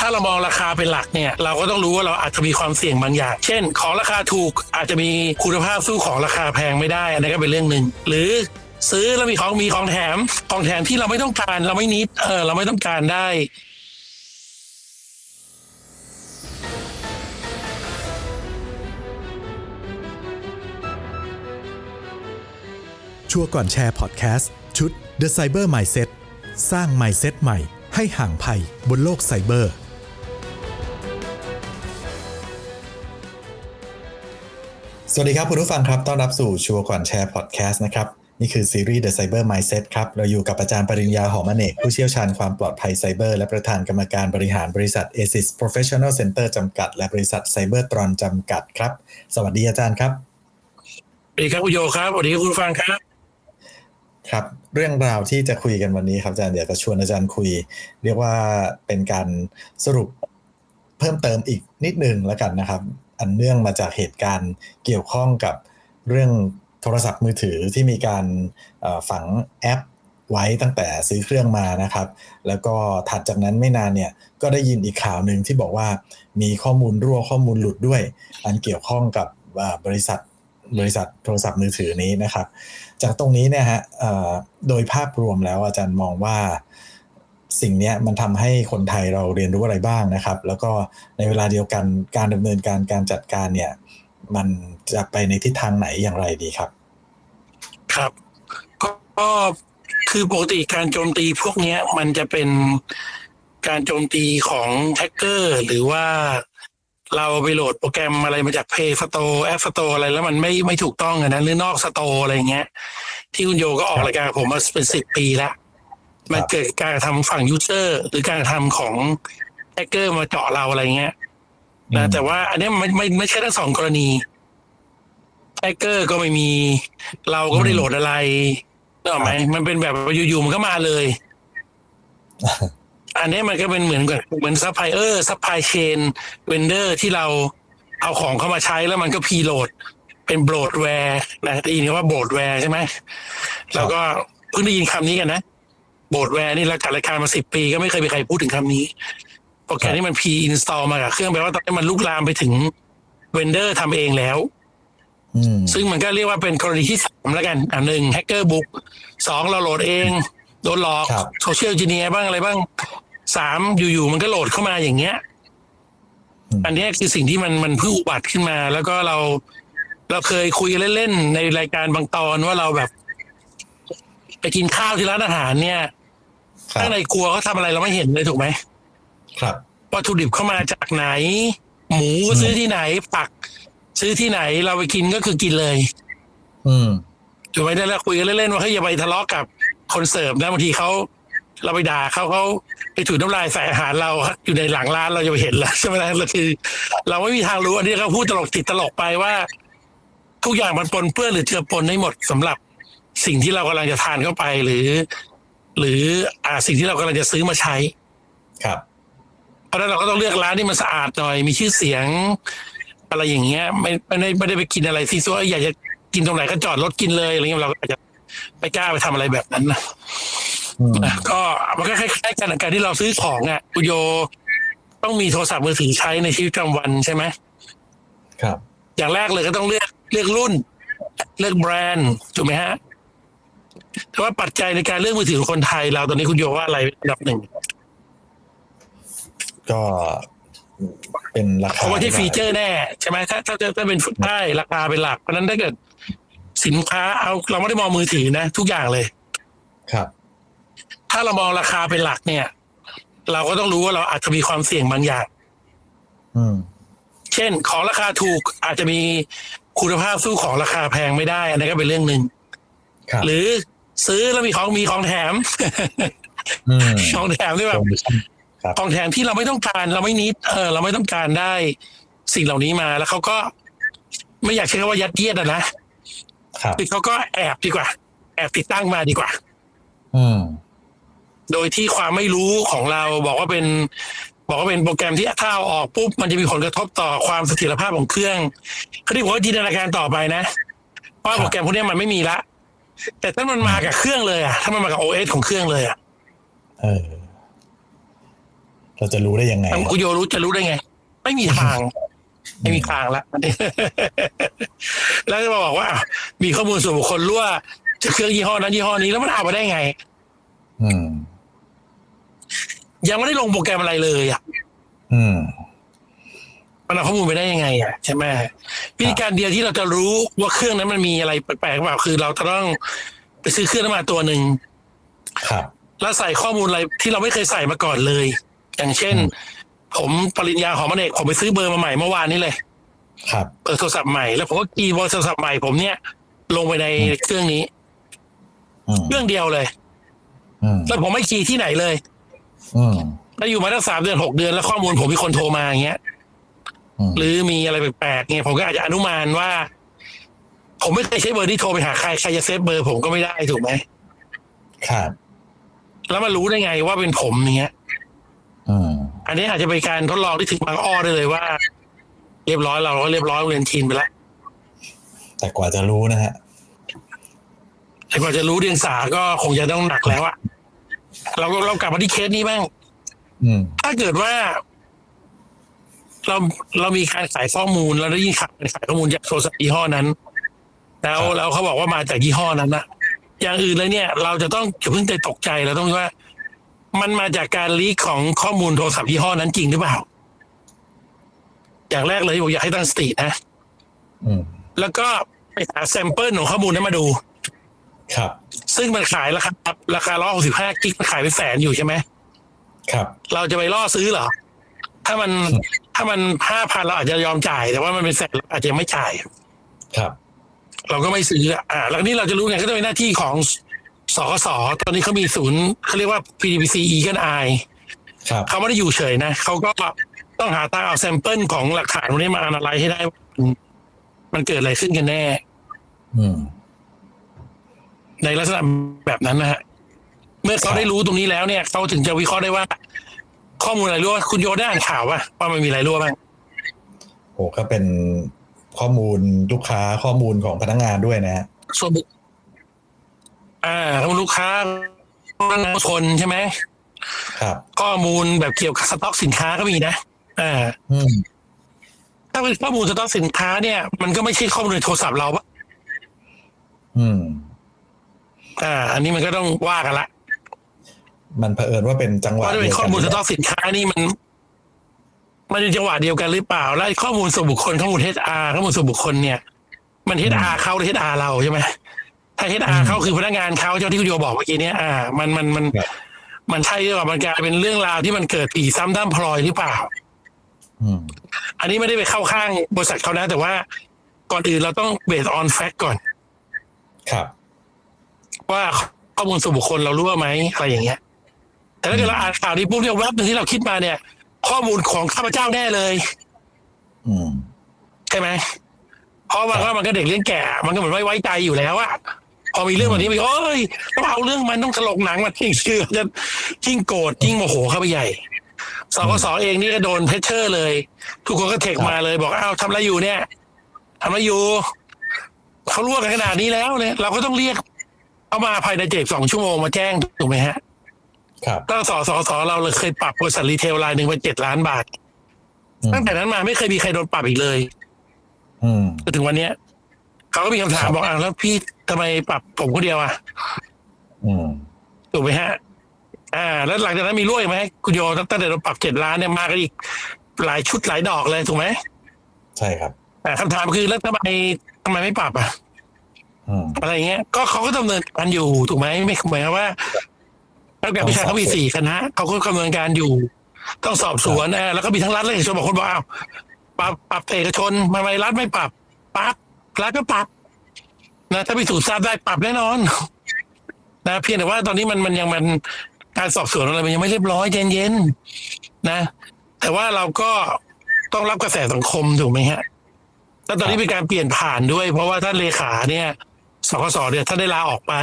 ถ้าเรามองราคาเป็นหลักเนี่ยเราก็ต้องรู้ว่าเราอาจจะมีความเสี่ยงบางอย่าง เช่น ของราคาถูกอาจจะมีคุณภาพสู้ของราคาแพงไม่ได้อันนี้ก็เป็นเรื่องหนึ่งหรือซื้อแล้วมีของมีของแถมของแถมที่เราไม่ต้องการเราไม่นิดเออเราไม่ต้องการได้ชัวร์ก่อนแชร์พอดแคสต์ชุด The Cyber Mindset สร้าง Mindset ใหม่ให้ห่างภัยบนโลกไซเบอร์ สวัสดีครับคุณผู้ฟังครับต้อนรับสู่ชัวร์ก่อนแชร์พอดแคสต์นะครับ นี่คือซีรีส์ The Cyber Mindset ครับ เราอยู่กับอาจารย์ปริญญาหอมอเนก ผู้เชี่ยวชาญความปลอดภัยไซเบอร์และประธานกรรมการบริหารบริษัท ASIS Professional Center จำกัด และบริษัท Cybertron จำกัดครับ สวัสดีอาจารย์ครับสวัสดีครับคุณโยครับสวัสดีคุณผู้ฟังครับครับเรื่องราวที่จะคุยกันวันนี้ครับอาจารย์เดี๋ยวจะชวนอาจารย์คุย เรียกว่าเป็นการสรุปเพิ่มเติมอีกนิดนึงแล้วกันนะครับ อันเนื่องมาจากเหตุการณ์เกี่ยวข้องกับเรื่องโทรศัพท์มือถือที่มีการฝังแอปไว้ตั้งแต่ซื้อเครื่องมานะครับ แล้วก็ถัดจากนั้นไม่นานเนี่ยก็ได้ยินอีกข่าวหนึ่งที่บอกว่ามีข้อมูลรั่วข้อมูลหลุดด้วย อันเกี่ยวข้องกับบริษัทบริษัทโทรศัพท์มือถือนี้นะครับ จากตรงนี้เนี่ยฮะโดยภาพรวมแล้วอาจารย์มองว่า สิ่งนี้มันทำให้คนไทยเราเรียนรู้อะไรบ้างนะครับ แล้วก็ในเวลาเดียวกันการดำเนินการการจัดการเนี่ย มันจะไปในทิศทางไหนอย่างไรดีครับ ครับก็คือปกติการโจมตีพวกนี้มันจะเป็นการโจมตีของแฮกเกอร์ หรือว่าเราไปโหลดโปรแกรมอะไรมาจาก Play Store App Store อะไรแล้วมันไม่ไม่ถูกต้องอะนะหรือนอกสโตอะไรเงี้ย ที่คุณโยก็ออกรายการผมมาเป็นสิบปีแล้ว มันเกิดการกระทำฝั่งยูเซอร์หรือการกระทำของแฮกเกอร์มาเจาะเราอะไรเงี้ยนะอืมแต่ว่าอันเนี้ยมันไม่ไม่ใช่ทั้งสองกรณีแฮกเกอร์ก็ไม่มี เราก็ไม่ได้โหลดอะไรนึกออกไหมมันเป็นแบบว่าอยู่ๆมันก็มาเลย อันเนี้ยมันก็เป็นเหมือนกับเหมือนซัพพลายเออร์ซัพพลายเชนเวนเดอร์ที่เราเอาของเข้ามาใช้แล้วมันก็พีโหลด เป็นโบรดแวร์นะได้ยินคำว่าโบรดแวร์ใช่ไหมแล้วก็เพิ่งได้ยินคำนี้กันนะ โบรดแวร์นี่เราจัดรายการมาสิบปีก็ไม่เคยมีใครพูดถึงคำนี้ โปรแกรมที่มันพีอินสตอลมากับเครื่องแปลว่าตอนนี้มันลุกลามไปถึงเวนเดอร์ทำเองแล้วอืมซึ่งมันก็เรียกว่าเป็นกรณีที่สามแล้วกันอันหนึ่งแฮกเกอร์บุกสองเราโหลดเอง โดนหลอกครับโซเชียลจีเนียบ้างอะไรบ้างสามอยู่ๆมันก็โหลดเข้ามาอย่างเงี้ยอืมอันเนี้ยคือสิ่งที่มันมันเพิ่งอุบัติขึ้นมา แล้วก็เราเราเคยคุยกันเล่นๆในรายการบางตอนว่าเราแบบ ไปกินข้าวที่ร้านอาหารเนี่ยครับ ข้างในครัวเขาทำอะไรเราไม่เห็นเลยถูกไหมครับวัตถุดิบเข้ามาจากไหน หมูอืมซื้อที่ไหนปัก ซื้อที่ไหนเราไปกินก็คือกินเลย อืมถูกไหมแล้วเราคุยกันเล่นๆว่าเฮ้ยอย่าไปทะเลาะกับคนเสิร์ฟนะบางทีเขาเราไปด่าเขาเขาไปถูน้ำลายใส่อาหารเราอยู่ในหลังร้านเราจะไปเห็นแล้วใช่ไหมล่ะเราคือ เราไม่มีทางรู้อันนี้ก็พูดตลกติดตลกไปว่า ทุกอย่างมันปนเปื้อนหรือเจือปนได้หมดสำหรับสิ่งที่เรากำลังจะทานเข้าไปหรือ หรืออ่าสิ่งที่เรากำลังจะซื้อมาใช้ ครับ เพราะฉะนั้นเราก็ต้องเลือกร้านที่มันสะอาดหน่อย มีชื่อเสียง อะไรอย่างเงี้ย ไม่ไม่ได้ไม่ได้ไปกินอะไรที่ซัวอยากจะกินตรงไหนก็จอดรถกินเลยอะไรเงี้ยเราก็อาจจะไม่กล้าไปทำอะไรแบบนั้นนะอืม นะก็มันก็คล้ายๆกันกับการที่เราซื้อของอะคุณโยต้องมีโทรศัพท์มือถือใช้ในชีวิตประจำวันใช่ไหม ครับ อย่างแรกเลยก็ต้องเลือกเลือกรุ่น เลือกแบรนด์ถูกไหมฮะ แต่ว่าปัจจัยในการเลือกมือถือของคนไทยเราตอนนี้คุณโยว่าอะไรเป็นอันดับหนึ่งก็เป็นราเพคาราะว่าที่ฟีเจอร์แน่ใช่ไหมถ้าถ้าถ้าเป็นได้ราคาเป็นหลักเพราะฉะนั้นถ้าเกิดสินค้าเอาเราไม่ได้มองมือถือนะ ทุกอย่างเลย ครับ ถ้าเรามองราคาเป็นหลักเนี่ย เราก็ต้องรู้ว่าเราอาจจะมีความเสี่ยงบางอย่างอืมเช่น ของราคาถูกอาจจะมีคุณภาพสู้ของราคาแพงไม่ได้อันนี้นก็เป็นเรื่องหนึ่งครับหรือ ซื้อแล้วมีของมีของแถมอืมของแถมที่แบบโปรโมชั่นครับของแถมที่เราไม่ต้องการเราไม่นิดเออเราไม่ต้องการได้สิ่งเหล่านี้มาแล้วเขาก็ ไม่อยากใช้คำว่ายัดเยียดอะนะครับคือเขาก็แอบดีกว่า แอบติดตั้งมาดีกว่าอืมโดยที่ความไม่รู้ของเราบอกว่าเป็น บอกว่าเป็นโปรแกรมที่ถ้าเอาออกปุ๊บมันจะมีผลกระทบต่อความเสถียรภาพของเครื่องเขาที่ผมว่าจินตนาการต่อไปนะเพราะว่าครับโปรแกรมพวกเนี้ยมันไม่มีละ แต่ถ้ามันมากับเครื่องเลยอะถ้ามันมากับโอเอสของเครื่องเลยอะเออ เราจะรู้ได้ยังไงคุณโยรู้จะรู้ได้ไง ไม่มีทาง ไม่มีทางละแล้วจะมาบอกว่า มีข้อมูลส่วนบุคคลรั่วจากเครื่องยี่ห้อนั้นยี่ห้อนี้แล้วมันเอามาได้ไง อืม ยังไม่ได้ลงโปรแกรมอะไรเลยอะ อืม มันเอาข้อมูลไปได้ยังไงอะใช่ไหมวิธีการเดียวที่เราจะรู้ว่าเครื่องนั้นมันมีอะไรแปลกๆหรือเปล่าคือเราจะต้องไปซื้อเครื่องนั้นมาตัวหนึ่งครับ แล้วใส่ข้อมูลอะไรที่เราไม่เคยใส่มาก่อนเลย อย่างเช่น ผมปริญญาหอมอเนกผมไปซื้อเบอร์มาใหม่เมื่อวานนี้เลย ครับเปิดโทรศัพท์ใหม่แล้วผมก็กีย์เบอร์โทรศัพท์ใหม่ผมเนี่ย ลงไปในเครื่องนี้อืมเครื่องเดียวเลยอืมแล้วผมไม่คีย์ที่ไหนเลยอืมแล้วอยู่มาตั้งสามเดือนหกเดือนแล้วข้อมูลผมมีคนโทรมาอย่างเงี้ยอืม หรือมีอะไรแปลกๆเงี้ยผมก็อาจจะอนุมานว่า ผมไม่เคยใช้เบอร์ที่โทรไปหาใครใครจะเซฟเบอร์ ผมก็ไม่ได้ถูกไหมครับ แล้วมารู้ได้ไงว่าเป็นผมอย่างเงี้ยอืมอันนี้อาจจะเป็นการทดลองที่ถึงบางอ้อได้เลยว่า เรียบร้อยเราก็เรียบร้อยเรียนทีนไปแล้วแต่กว่าจะรู้นะฮะแต่กว่าจะรู้เรียงสาก็คงจะต้องหนักแล้วอะเราก็เรากลับมาที่เคสนี้บ้างอืมถ้าเกิดว่า เราเรามีการขายข้อมูลเราได้ยินข่าวการขายข้อมูลจากโทรศัพท์ยี่ห้อนั้น แล้วแล้วเขาบอกว่ามาจากยี่ห้อนั้นนะอย่างอื่นเลยเนี่ย เราจะต้องอย่าเพิ่งใจตกใจเราต้องว่า มันมาจากการลีกของข้อมูลโทรศัพท์ยี่ห้อนั้นจริงหรือเปล่า อย่างแรกเลยผมอยากให้ตั้งสตินะอืมแล้วก็ไปหาแซมเปิลของข้อมูลนั้นมาดู ครับ ซึ่งมันขายราคาราคาร้อยหกสิบห้ากิกมันขายเป็นแสนอยู่ใช่ไหมครับ เราจะไปล่อซื้อเหรอ ถ้ามันอืม ถ้ามันห้าพันเราอาจจะยอมจ่าย แต่ว่ามันเป็นแสนเราอาจจะไม่จ่าย ครับ เราก็ไม่ซื้ออะอ่าแล้วนี่เราจะรู้ไงก็จะเป็นหน้าที่ของสกสตอนนี้เขามีศูนย์เขาเรียกว่า PDPC Eagle Eye ครับเขาไม่ได้อยู่เฉยนะเขาก็ต้องหาทางเอาแซมเปิลของหลักฐานพวกนี้มาอะไรให้ได้ว่ามันเกิดอะไรขึ้นกันแน่ อืม ในลักษณะแบบนั้นนะฮะเมื่อเขาได้รู้ตรงนี้แล้วเนี่ยเขาถึงจะวิเคราะห์ได้ว่า ข้อมูลอะไรรั่วคุณโยได้อ่านข่าวว่าว่ามันมีอะไรรั่วบ้างโอ้ก็เป็นข้อมูลลูกค้าข้อมูลของพนักงานด้วยนะฮะส่วนบุคอ่าทั้งลูกค้าคนใช่ไหมครับ ข้อมูลแบบเกี่ยวกับสต็อกสินค้าก็มีนะอ่าอืมถ้าเป็นข้อมูลสต็อกสินค้าเนี่ย มันก็ไม่ใช่ข้อมูลในโทรศัพท์เราปะอืม อ่า อันนี้มันก็ต้องว่ากันละ มันเผอิญว่าเป็นจังหวะว่าจะเป็นข้อมูลสต็อกสินค้านี่มันมันเป็นจังหวะเดียวกันหรือเปล่า และไอ้ข้อมูลส่วนบุคคลข้อมูล HR ข้อมูลส่วนบุคคลเนี่ย มัน HR เขาหรือ HR เราใช่ไหมถ้า HR เขาคือพนักงานเขาเจ้าที่คุณโยบอกเมื่อกี้เนี่ยอ่า มันมันมันครับมันใช่หรือเปล่ามันกลายเป็นเรื่องราวที่มันเกิดปีซ้ำด้ามพลอยหรือเปล่า อืมอันนี้ไม่ได้ไปเข้าข้างบริษัทเขานะ แต่ว่าก่อนอื่นเราต้องเบสออนแฟกต์ก่อน ครับ ว่าข้อมูลส่วนบุคคลเรารู้ว่าไหมอะไรอย่างเงี้ย แต่ถ้าเกิดเราอ่านข่าวนี้ปุ๊บเนี่ยแวบหนึ่งที่เราคิดมาเนี่ย ข้อมูลของข้าพเจ้าแน่เลย อืม ใช่ไหมเพราะมันก็มันก็เด็กเลี้ยงแก่ มันก็เหมือนไม่ไว้ใจอยู่แล้วอะพอมีเรื่องแบบนี้ไปโอ้ยต้องเอาเรื่องมันต้องตลกหนังมันยิ่งเชื่อจะยิ่งโกรธยิ่งโมโหเข้าไปใหญ่สกสเองนี่ก็โดนเพชเชอร์เลย ทุกคนก็เทคมาเลย บอกอ้าวทำอะไรอยู่เนี่ยทำอะไรอยู่เขาลวกกันขนาดนี้แล้วเนี่ย เราก็ต้องเรียกเอามาภายในเจ็ดสองชั่วโมงมาแจ้งถูกไหมฮะ ครับตั้งสสสเราเลยเคยปรับบริษัทรีเทลรายหนึ่งไปเจ็ดล้านบาทอืมตั้งแต่นั้นมาไม่เคยมีใครโดนปรับอีกเลยอืมจนถึงวันเนี้ยเขาก็มีคำถามครับบอกอะแล้วพี่ทำไมปรับผมคนเดียวอะอืมถูกไหมฮะ อ่า แล้วหลังจากนั้นมีรั่วอีกไหมคุณโยตั้งแต่เราปรับเจ็ดล้านเนี่ยมากันอีกหลายชุดหลายดอกเลยถูกไหมใช่ครับแต่คำถามคือแล้วทำไมทำไมไม่ปรับอะอืมอะไรเงี้ย ก็เขาก็ดำเนินการอยู่ถูกไหมไม่หมายควา มว่าแล้วการพิชาเขามีสี่คณะเขาก็ดำเนินการอยู่ ต้องสอบสวนอ่าแล้วก็มีทั้งรัฐและเอกชนบอกคนบอกอ้าวปรับปรับเอกชนทำไมรัฐไม่ปรับปรับรัฐก็ปรับนะถ้าพิสูจน์ทราบได้ปรับแน่นอน นะเพียงแต่ว่าตอนนี้มันมันยังมันการสอบสวนอะไรมันยังไม่เรียบร้อยเย็นๆนะ แต่ว่าเราก็ต้องรับกระแสสังคมถูกไหมฮะแล้วตอนนี้เป็นการเปลี่ยนผ่านด้วย เพราะว่าท่านเลขาเนี่ยสกสเนี่ยท่านได้ลาออกไป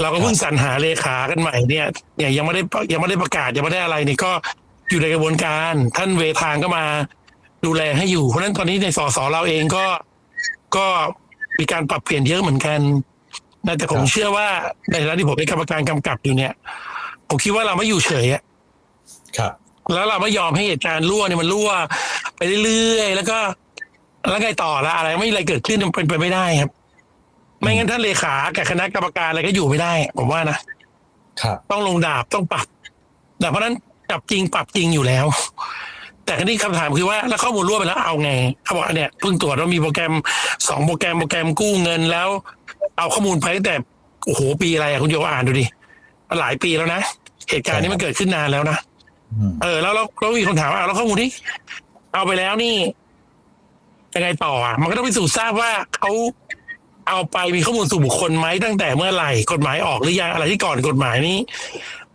เราก็เพิ่งสรรหาเลขากันใหม่เนี่ยเนี่ยยังไม่ได้ยังไม่ได้ประกาศยังไม่ได้อะไรนี่ก็อยู่ในกระบวนการท่านเวทางก็มาดูแลให้อยู่ เพราะฉะนั้นตอนนี้ในสสเราเองก็ก็มีการปรับเปลี่ยนเยอะเหมือนกันนะแต่ผมครับเชื่อว่าในฐานะที่ผมเป็นกรรมการกำกับอยู่เนี่ย ผมคิดว่าเราไม่อยู่เฉยอะครับ แล้วเราไม่ยอมให้เหตุการณ์รั่วเนี่ยมันรั่ว ไปเรื่อยๆแล้วก็แล้วไงต่อละอะไรไม่มีอะไรเกิดขึ้นมันเป็นไปไม่ได้ครับ ไม่งั้นท่านเลขากับคณะกรรมการอะไรก็อยู่ไม่ได้ ผมว่านะครับ ต้องลงดาบต้องปรับแต่เพราะฉะนั้นจับจริงปรับจริงอยู่แล้ว แต่คราวนี้คำถามคือว่าแล้วข้อมูลรั่วไปแล้วเอาไงเขาบอกเนี่ยเพิ่งตรวจว่ามีโปรแกรมสองโปรแกรมโปรแกรมกู้เงินแล้ว เอาข้อมูลไปตั้งแต่โอ้โหปีอะไรอะคุณโยอ่านดูดิหลายปีแล้วนะเหตุการณ์นี้มันเกิดขึ้นนานแล้วนะอืม เออแล้วเราเรามีคนถามว่าเอาแล้วข้อมูลที่เอาไปแล้วนี่ยังไงต่ออะมันก็ต้องไปสู่ทราบว่าเขา เอาไปมีข้อมูลสู่บุคคลไหมตั้งแต่เมื่อไหร่กฎหมายออกหรือยังอะไรที่ก่อนกฎหมายนี้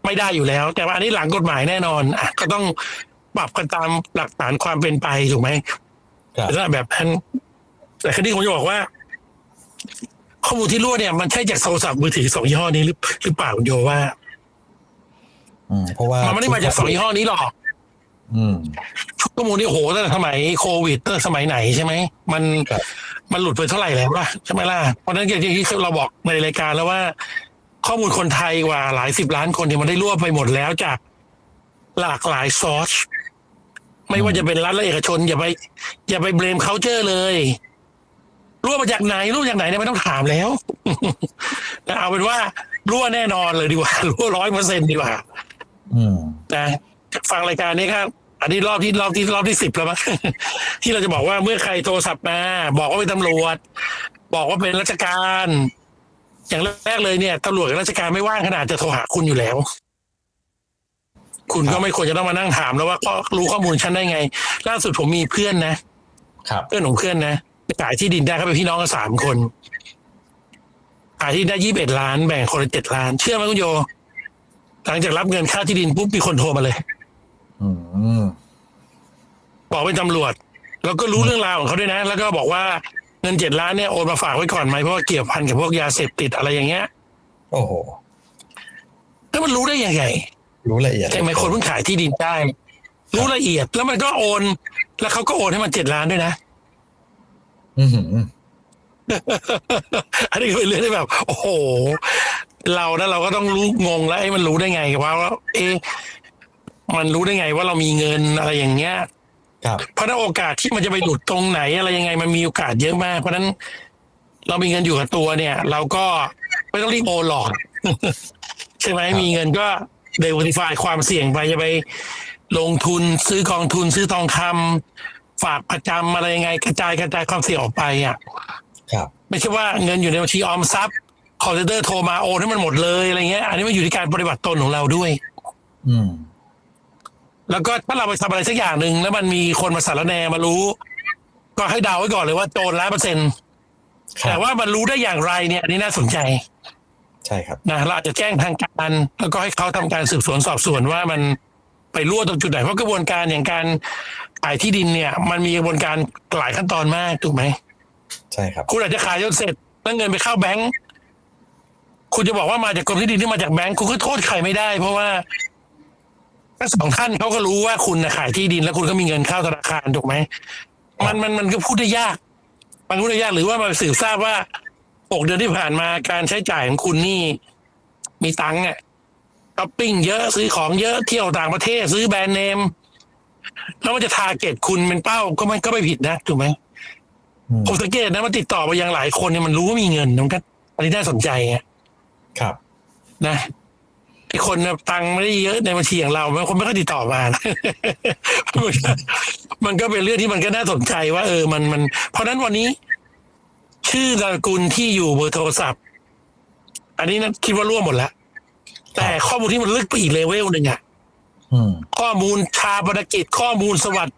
ไม่ได้อยู่แล้ว แต่ว่าอันนี้หลังกฎหมายแน่นอนอะก็ต้องปรับกันตามหลักฐานความเป็นไปถูกไหมครับแต่ถ้าแบบนั้นแต่คดีผมจะบอกว่า ข้อมูลที่รั่วเนี่ยมันใช่จากโทรศัพท์มือถือสองยี่ห้อนี้หรือหรือเปล่าคุณโยว่าอืมเพราะว่ามันไม่ได้มาจากสองยี่ห้อนี้หรอก อืมข้อมูลนี่โอ้โหตั้งแต่สมัยโควิดตั้งแต่สมัยไหนใช่ไหมมันครับมันหลุดไปเท่าไหร่แล้วล่ะใช่ไหมล่ะเพราะฉะนั้นอย่างที่เราบอกในรายการแล้วว่า ข้อมูลคนไทยกว่าหลายสิบล้านคนเนี่ยมันได้รวบไปหมดแล้วจากหลากหลายซอสไม่ว่าจะเป็นรัฐและเอกชน อย่าไป อย่าไปเบรมเคาเจอร์เลยรั่วมาจากไหนรั่วจากไหนเนี่ยไม่ต้องถามแล้วแต่เอาเป็นว่ารั่วแน่นอนเลยดีกว่ารั่วร้อยเปอร์เซ็นดีกว่าอืมนะฟังรายการนี้ครับ อันนี้รอบที่รอบที่รอบที่สิบแล้วมั้ง ที่เราจะบอกว่าเมื่อใครโทรศัพท์มาบอกว่าเป็นตำรวจ บอกว่าเป็นราชการ อย่างแรกเลยเนี่ยตำรวจกับราชการไม่ว่างขนาดจะโทรหาคุณอยู่แล้ว คุณก็ไม่ควรจะต้องมานั่งถามแล้วว่าก็รู้ข้อมูลฉันได้ไง ล่าสุดผมมีเพื่อนนะครับเพื่อนของเพื่อนนะขายที่ดินได้เขาเป็นพี่น้องกันสามคนขายที่ได้ยี่สิบเอ็ดล้านแบ่งคนละเจ็ดล้าน เชื่อไหมคุณโย หลังจากรับเงินค่าที่ดินปุ๊บมีคนโทรมาเลย อืมบอกเป็นตำรวจ แล้วก็รู้เรื่องราวของเขาด้วยนะ แล้วก็บอกว่าเงินเจ็ดล้านเนี่ยโอนมาฝากไว้ก่อนไหมเพราะว่าเกี่ยวพันกับพวกยาเสพติดอะไรอย่างเงี้ยโอ้โหแล้วมันรู้ได้ยังไงรู้ละเอียดใช่ไหมคนเพิ่งขายที่ดินได้ รู้ละเอียด แล้วมันก็โอน แล้วเขาก็โอนให้มันเจ็ดล้านด้วยนะ อือหืออันนี้ก็เป็นเรื่องที่แบบ โอ้โห เรานะเราก็ต้องรู้งงแล้วไอ้มันรู้ได้ไงว่าว่าเอ๊ะ มันรู้ได้ไงว่าเรามีเงินอะไรอย่างเงี้ยครับ เพราะฉะนั้นโอกาสที่มันจะไปหลุดตรงไหนอะไรยังไงมันมีโอกาสเยอะมาก เพราะฉะนั้นเรามีเงินอยู่กับตัวเนี่ย เราก็ไม่ต้องรีบโอนหรอก ใช่ไหมครับมีเงินก็เดเวอร์ติฟายความเสี่ยงไปจะไป ลงทุนซื้อกองทุนซื้อทองคำฝากประจำอะไรยังไง กระจายกระจายความเสี่ยงออกไปอะครับ ไม่ใช่ว่าเงินอยู่ในบัญชีออมทรัพย์คอร์เซนเตอร์โทรมาโอนให้มันหมดเลยอะไรเงี้ย อันนี้มันอยู่ที่การปฏิบัติตนของเราด้วย อืม แล้วก็ถ้าเราไปทำอะไรสักอย่างหนึ่งแล้วมันมีคนมาสารแนมารู้ ก็ให้เดาไว้ก่อนเลยว่าโจรร้อยเปอร์เซ็นต์ครัแต่บว่ามันรู้ได้อย่างไรเนี่ยอันนี้น่าสนใจใช่ครับ นะเราอาจจะแจ้งทางการ แล้วก็ให้เขาทำการสืบสวนสอบสวนว่ามันไปรั่วตรงจุดไหนเพราะกระบวนการอย่างการขายที่ดินเนี่ย มันมีกระบวนการหลายขั้นตอนมากถูกไหม ใช่ครับ คุณอาจจะขายจนเสร็จแล้วเงินไปเข้าแบงก์คุณจะบอกว่ามาจากกรมที่ดินที่มาจากแบงก์คุณก็โทษใครไม่ได้ เพราะว่า ทั้งสองท่านเขาก็รู้ว่าคุณน่ะขายที่ดิน แล้วคุณก็มีเงินเข้าธนาคารถูกไหมมันมันมันก็พูดได้ยาก มันพูดได้ยากหรือว่ามาสืบทราบว่าหกเดือนที่ผ่านมาการใช้จ่ายของคุณนี่ มีตังค์อะช้อปปิ้งเยอะซื้อของเยอะเที่ยวต่างประเทศ ซื้อแบรนด์เนมแล้วมันจะทาร์เก็ตคุณเป็นเป้าก็ไม่ก็ไม่ผิดนะถูกไหมอืมผมสังเกตนะมันติดต่อไปยังหลายคนเนี่ยมันรู้ว่ามีเงินมันก็อันนี้น่าสนใจไงครับ นะไอ้ คนน่ะตังค์ไม่ได้เยอะในบัญชีอย่างเราบางคนไม่ค่อยติดต่อมานะมันก็มันก็เป็นเรื่องที่มันก็น่าสนใจว่าเออมันมัน เพราะฉะนั้นวันนี้ ชื่อนามสกุลที่อยู่เบอร์โทรศัพท์ อันนี้นะคิดว่าร่วมหมดแล้วแต่ข้อมูลที่มันลึกไปอีกเลเวลหนึ่งอะอืมข้อมูลชาปนกิจ ข้อมูลสวัส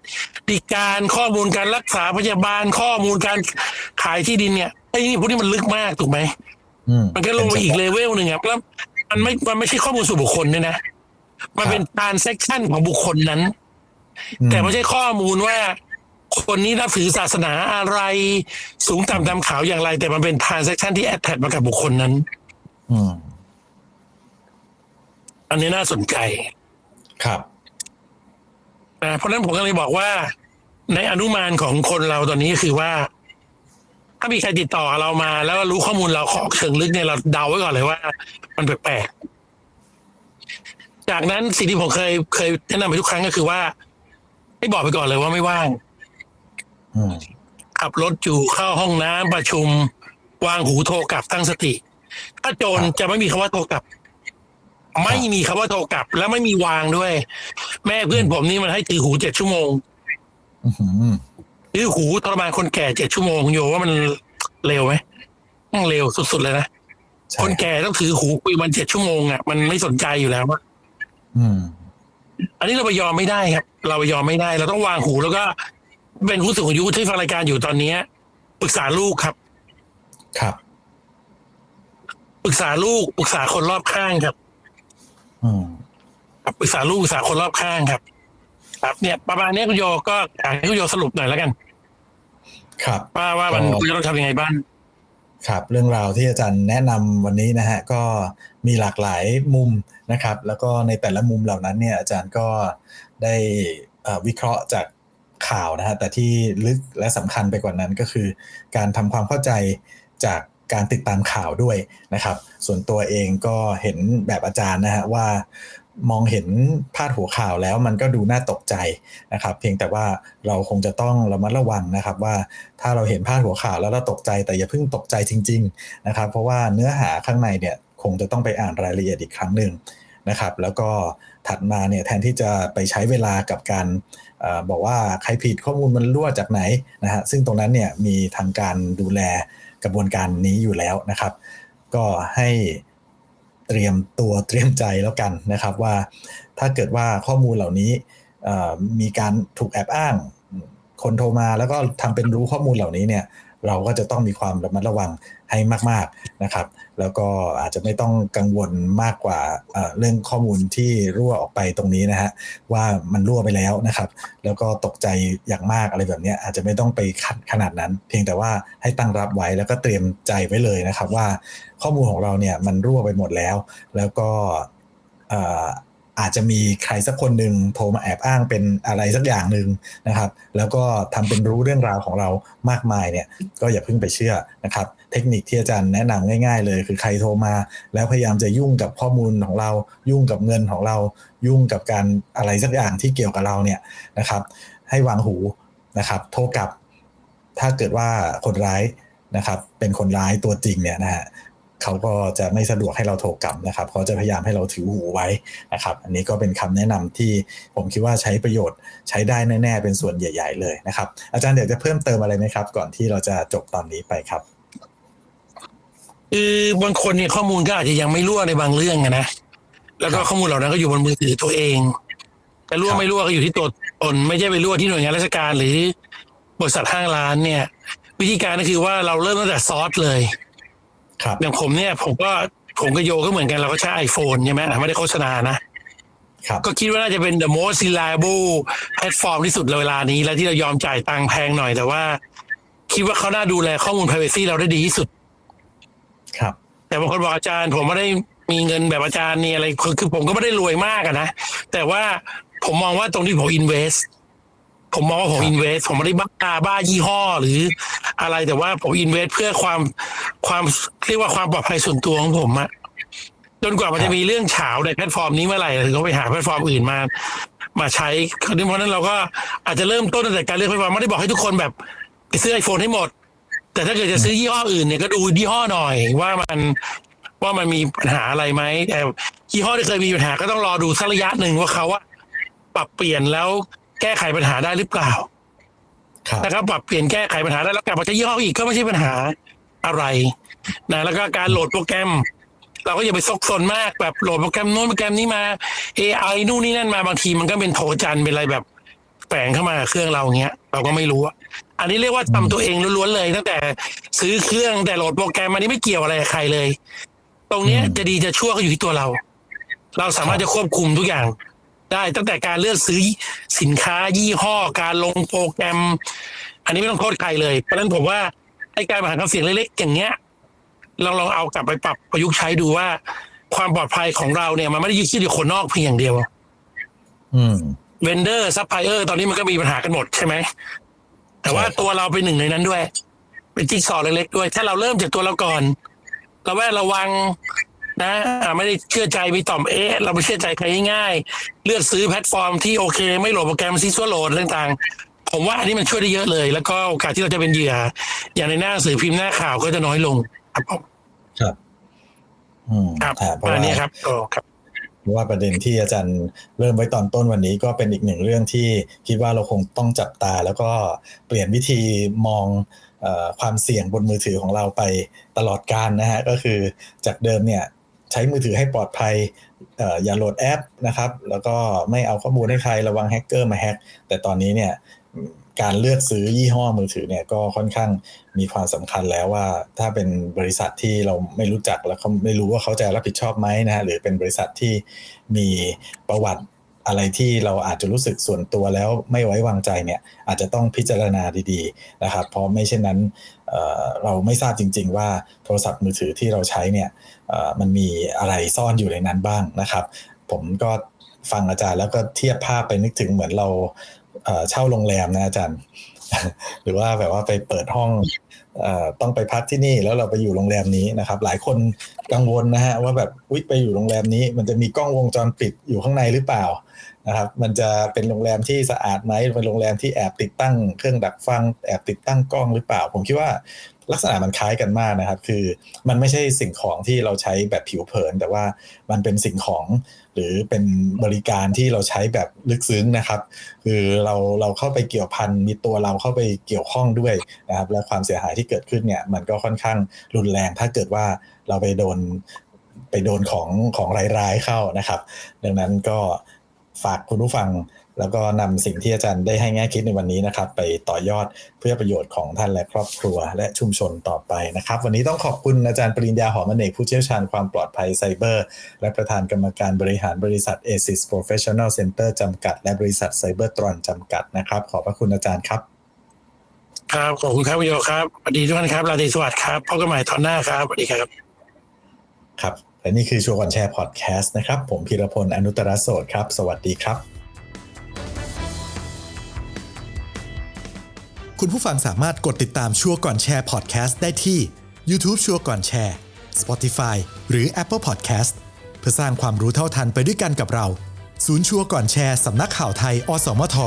ดิการ ข้อมูลการรักษาพยาบาล ข้อมูลการขายที่ดินเนี่ยไอ้นี่พวกนี้มันลึกมากถูกไหมอืมมันก็ลงไปอีกเลเวลหนึ่งอะแล้ว มันไม่มันไม่ใช่ข้อมูลส่วนบุคคลเนี่ยนะ มันเป็น transaction ของบุคคลนั้น แต่ไม่ใช่ข้อมูลว่า คนนี้นับถือศาสนาอะไร สูงต่ำดำขาวอย่างไร แต่มันเป็น transaction ที่ attach มากับบุคคลนั้นอืมอันนี้น่าสนใจ ครับนะเพราะฉะนั้นผมก็เลยบอกว่า ในอนุมานของคนเราตอนนี้คือว่าถ้ามีใครติดต่อเรามา แล้วรู้ข้อมูลเราขอเชิงลึกเนี่ยเราเดาไว้ก่อนเลยว่า มันแปลกจากนั้นสิ่งที่ผมเคยเคยแนะนำไปทุกครั้งก็คือว่า ให้บอกไปก่อนเลยว่าไม่ว่างอืมขับรถอยู่เข้าห้องน้ำประชุม วางหูโทรกลับตั้งสติ ถ้าโจรจะไม่มีคำว่าโทรกลับ ไม่มีคำว่าโทรกลับ แล้วไม่มีวางด้วย แม่เพื่อนผมนี่มันให้ถือหูเจ็ดชั่วโมง อื้อหือถือหูทรมานคนแก่เจ็ดชั่วโมงคุณโยว่ามันเร็วไหมมันเร็วสุดๆเลยนะใช่คนแก่ต้องถือหูคุยมันเจ็ดชั่วโมงอะมันไม่สนใจอยู่แล้วอะอืมอันนี้เราไปยอมไม่ได้ครับ เราไปยอมไม่ได้ เราต้องวางหูแล้วก็ เป็นผู้สูงอายุที่ฟังรายการอยู่ตอนเนี้ยปรึกษาลูกครับ ครับปรึกษาลูกปรึกษาคนรอบข้างครับอืมครับปรึกษาลูกปรึกษาคนรอบข้างครับ ครับเนี่ย ประมาณเนี้ยคุณโยก็อยากให้คุณโยสรุปหน่อยแล้วกัน ครับว่าว่ามันก็คุณจะต้องทำยังไงบ้างครับ เรื่องราวที่อาจารย์แนะนำวันนี้นะฮะก็มีหลากหลายมุมนะครับ แล้วก็ในแต่ละมุมเหล่านั้นเนี่ยอาจารย์ก็ได้เอ่อวิเคราะห์จากข่าวนะฮะแต่ที่ลึกและสำคัญไปกว่านั้นก็คือ การทำความเข้าใจจากการติดตามข่าวด้วยนะครับ ส่วนตัวเองก็เห็นแบบอาจารย์นะฮะว่า มองเห็นพาดหัวข่าวแล้วมันก็ดูน่าตกใจนะครับ เพียงแต่ว่าเราคงจะต้องระมัดระวังนะครับว่าถ้าเราเห็นพาดหัวข่าวแล้วเราตกใจแต่อย่าเพิ่งตกใจจริง ๆนะครับ เพราะว่าเนื้อหาข้างในเนี่ยคงจะต้องไปอ่านรายละเอียดอีกครั้งหนึ่งนะครับ แล้วก็ถัดมาเนี่ยแทนที่จะไปใช้เวลากับการอบอกว่าใครผิดข้อมูลมันรั่วจากไหนนะฮะซึ่งตรงนั้นเนี่ยมีทางการดูแลกระบวนการนี้อยู่แล้วนะครับ ก็ให้ เตรียมตัวเตรียมใจแล้วกันนะครับว่าถ้าเกิดว่าข้อมูลเหล่านี้มีการถูกแอบอ้าง คนโทรมาแล้วก็ทำเป็นรู้ข้อมูลเหล่านี้เนี่ยเราก็จะต้องมีความระมัดระวัง ให้มาก ๆนะครับ แล้วก็อาจจะไม่ต้องกังวลมากกว่าเรื่องข้อมูลที่รั่วออกไปตรงนี้นะฮะว่ามันรั่วไปแล้วนะครับ แล้วก็ตกใจอย่างมากอะไรแบบนี้อาจจะไม่ต้องไปขัดขนาดนั้น เพียงแต่ว่าให้ตั้งรับไว้แล้วก็เตรียมใจไว้เลยนะครับ ว่าข้อมูลของเราเนี่ยมันรั่วไปหมดแล้ว แล้วก็เอ่ออาจจะมีใครสักคนหนึ่งโทรมาแอบอ้างเป็นอะไรสักอย่างหนึ่งนะครับ แล้วก็ทำเป็นรู้เรื่องราวของเรามากมายเนี่ยก็อย่าเพิ่งไปเชื่อนะครับ เทคนิคที่อาจารย์แนะนำง่าย ๆ เลย คือใครโทรมา แล้วพยายามจะยุ่งกับข้อมูลของเรา ยุ่งกับเงินของเรา ยุ่งกับการอะไรสักอย่างที่เกี่ยวกับเราเนี่ยนะครับ ให้วางหูนะครับ โทรกลับ ถ้าเกิดว่าคนร้ายนะครับ เป็นคนร้ายตัวจริงเนี่ยนะฮะเขาก็จะไม่สะดวกให้เราโทรกลับนะครับเขาจะพยายามให้เราถือหูไว้นะครับ อันนี้ก็เป็นคำแนะนำที่ผมคิดว่าใช้ประโยชน์ใช้ได้แน่ ๆ เป็นส่วนใหญ่ ๆ เลยนะครับ อาจารย์เดี๋ยวจะเพิ่มเติมอะไรไหมครับ ก่อนที่เราจะจบตอนนี้ไปครับ คือบางคนเนี่ยข้อมูลก็อาจจะยังไม่รั่วในบางเรื่องอะนะแล้วก็ครับข้อมูลเหล่านั้นก็อยู่บนมือถือตัวเองแต่รั่วครับไม่รั่วก็อยู่ที่ตัวตนไม่ใช่ไปรั่วที่หน่วยงานราชการหรือบริษัทห้างร้านเนี่ย วิธีการก็คือว่าเราเริ่มตั้งแต่ซอสเลย ครับอย่างผมเนี่ย ผมก็ผมกับโยก็เหมือนกันเราก็ใช้ iPhone ใช่ไหมอะไม่ได้โฆษณานะครับก็คิดว่าน่าจะเป็น the most reliable platform ที่สุดในเวลานี้ และที่เรายอมจ่ายตังค์แพงหน่อย แต่ว่า คิดว่าเขาน่าดูแลข้อมูล privacy เราได้ดีที่สุด ครับ แต่บางคนบอกอาจารย์ ผมไม่ได้มีเงินแบบอาจารย์นี่อะไรคือคือผมก็ไม่ได้รวยมากอะนะ แต่ว่าผมมองว่าตรงที่ผม invest ผมมองว่าผมครับ invest ผมไม่ได้บ้าบ้ายี่ห้อหรืออะไรแต่ว่าผม invest เพื่อความความเรียกว่าความปลอดภัยส่วนตัวของผมอะจนกว่ามันจะมีเรื่องเฉาในแพลตฟอร์มนี้เมื่อไหร่ถึงก็ไปหาแพลตฟอร์มอื่นมา มาใช้เพราะฉะนั้นเราก็อาจจะเริ่มต้นตั้งแต่การเลือกแพลตฟอร์มไม่ได้บอกให้ทุกคนแบบไปซื้อไอโฟนให้หมด แต่ถ้าเกิดจะซื้อยี่ห้ออื่นเนี่ยก็ดูยี่ห้อหน่อยว่ามันว่ามันมีปัญหาอะไรไหมแต่ยี่ห้อที่เคยมีปัญหาก็ต้องรอดูสักระยะหนึ่งว่าเขาว่าปรับเปลี่ยนแล้วแก้ไขปัญหาได้หรือเปล่าครับนะครับปรับเปลี่ยนแก้ไขปัญหาได้แล้วกลับมาใช้ยี่ห้ออีกก็ไม่ใช่ปัญหาอะไรนะแล้วก็การโหลดโปรแกรม เราก็อย่าไปซกซนมากแบบโหลดโปรแกรมโน้นโปรแกรมนี้มา AI นู่นนี่นั่นมาบางทีมันก็เป็นโถจันทร์เป็นอะไรแบบแฝงเข้ามากับเครื่องเราเงี้ย เราก็ไม่รู้อะ อันนี้เรียกว่าทำตัวเองล้วนๆเลยตั้งแต่ซื้อเครื่องแต่โหลดโปรแกรมอันนี้ไม่เกี่ยวอะไรกับใครเลย ตรงเนี้ยอืมจะดีจะชั่วก็อยู่ที่ตัวเรา เราสามารถครับจะควบคุมทุกอย่าง ได้ตั้งแต่การเลือกซื้อสินค้ายี่ห้อการลงโปรแกรม อันนี้ไม่ต้องโทษใครเลยเพราะฉะนั้นผมว่าไอ้การบริหารความเสี่ยงเล็กๆอย่างเงี้ยเราลองเอากลับไปปรับประยุกต์ใช้ดูว่า ความปลอดภัยของเราเนี่ย มันไม่ได้ยึดที่คนนอกเพียงอย่างเดียว อืม เวนเดอร์ซัพพลายเออร์ตอนนี้มันก็มีปัญหากันหมดใช่ไหม แต่ว่าใช่ครับตัวเราเป็นหนึ่งในนั้นด้วย เป็นจิ๊กซอว์เล็กๆด้วย ถ้าเราเริ่มจากตัวเราก่อน เราแวดระวังนะอ่าไม่ได้เชื่อใจไปต่อมเอ๊ะเราไม่เชื่อใจใครง่ายๆเลือกซื้อแพลตฟอร์มที่โอเค ไม่โหลดโปรแกรมซิสวโหลดต่างๆ ผมว่าอันนี้มันช่วยได้เยอะเลย แล้วก็โอกาสที่เราจะเป็นเหยื่อ อย่างในหน้าหนังสือพิมพ์หน้าข่าวก็จะน้อยลง ครับผมครับ อืมครับอ่าเพราะอัว่านนี้ครับก็ครับเพราะ ว่าประเด็นที่อาจารย์เริ่มไว้ตอนต้นวันนี้ก็เป็นอีกหนึ่งเรื่องที่คิดว่าเราคงต้องจับตา แล้วก็เปลี่ยนวิธีมองอความเสี่ยงบนมือถือของเราไปตลอดการนะฮะก็คือจากเดิมเนี่ยใช้มือถือให้ปลอดภัยอย่าโหลดแอปนะครับ แล้วก็ไม่เอาข้อมูลให้ใครระวังแฮกเกอร์มาแฮกแต่ตอนนี้เนี่ย การเลือกซื้อยี่ห้อมือถือเนี่ยก็ค่อนข้างมีความสำคัญแล้วว่า ถ้าเป็นบริษัทที่เราไม่รู้จักแล้วเขาไม่รู้ว่าเขาจะรับผิดชอบไหมนะฮะหรือเป็นบริษัทที่มีประวัติอะไรที่เราอาจจะรู้สึกส่วนตัวแล้วไม่ไว้วางใจเนี่ยอาจจะต้องพิจารณาดีๆนะครับเพราะไม่เช่นนั้นเเราไม่ทราบจริง ๆ ว่าโทรศัพท์มือถือที่เราใช้เนี่ยมันมีอะไรซ่อนอยู่ในนั้นบ้างนะครับ ผมก็ฟังอาจารย์แล้วก็เทียบภาพไปนึกถึงเหมือนเรา เออเช่าโรงแรมนะอาจารย์ หรือว่าแบบว่าไปเปิดห้องเอ่อต้องไปพักที่นี่แล้วเราไปอยู่โรงแรมนี้นะครับ หลายคนกังวลนะฮะว่าแบบอุ๊ยไปอยู่โรงแรมนี้ มันจะมีกล้องวงจรปิดอยู่ข้างในหรือเปล่านะครับ มันจะเป็นโรงแรมที่สะอาดไหมเป็นโรงแรมที่แอบติดตั้งเครื่องดักฟังแอบติดตั้งกล้องหรือเปล่า ผมคิดว่าลักษณะมันคล้ายกันมากนะครับ คือมันไม่ใช่สิ่งของที่เราใช้แบบผิวเผิน แต่ว่ามันเป็นสิ่งของ หรือเป็นบริการที่เราใช้แบบลึกซึ้งนะครับ คือเราเราเข้าไปเกี่ยวพันมีตัวเราเข้าไปเกี่ยวข้องด้วยนะครับและความเสียหายที่เกิดขึ้นเนี่ยมันก็ค่อนข้างรุนแรง ถ้าเกิดว่าเราไปโดนไปโดนของของร้ายๆเข้านะครับ ดังนั้นก็ฝากคุณผู้ฟัง แล้วก็นำสิ่งที่อาจารย์ได้ให้แง่คิดในวันนี้นะครับ ไปต่อยอดเพื่อประโยชน์ของท่านและครอบครัว และชุมชนต่อไปนะครับ วันนี้ต้องขอบคุณอาจารย์ปริญญาหอมอเนกผู้เชี่ยวชาญความปลอดภัยไซเบอร์ และประธานกรรมการบริหารบริษัท ASIS Professional Center จำกัด และบริษัท Cybertron จำกัดนะครับ ขอบพระคุณอาจารย์ครับ ครับขอบคุณครับวิโยครับสวัสดีทุกท่านครับราตรีสวัสดิ์ครับพบกันใหม่ตอนหน้าครับสวัสดีครับครับและนี่คือชัวร์ก่อนแชร์พอดแคสต์นะครับ ผมพีรพลอนุตตรโสดครับ สวัสดีครับ คุณผู้ฟังสามารถกดติดตามชัวร์ก่อนแชร์พอดแคสต์ได้ที่ YouTube ชัวร์ก่อนแชร์ Spotify หรือ Apple Podcast เพื่อสร้างความรู้เท่าทันไปด้วยกันกับเรา ศูนย์ชัวร์ก่อนแชร์สำนักข่าวไทย อสมท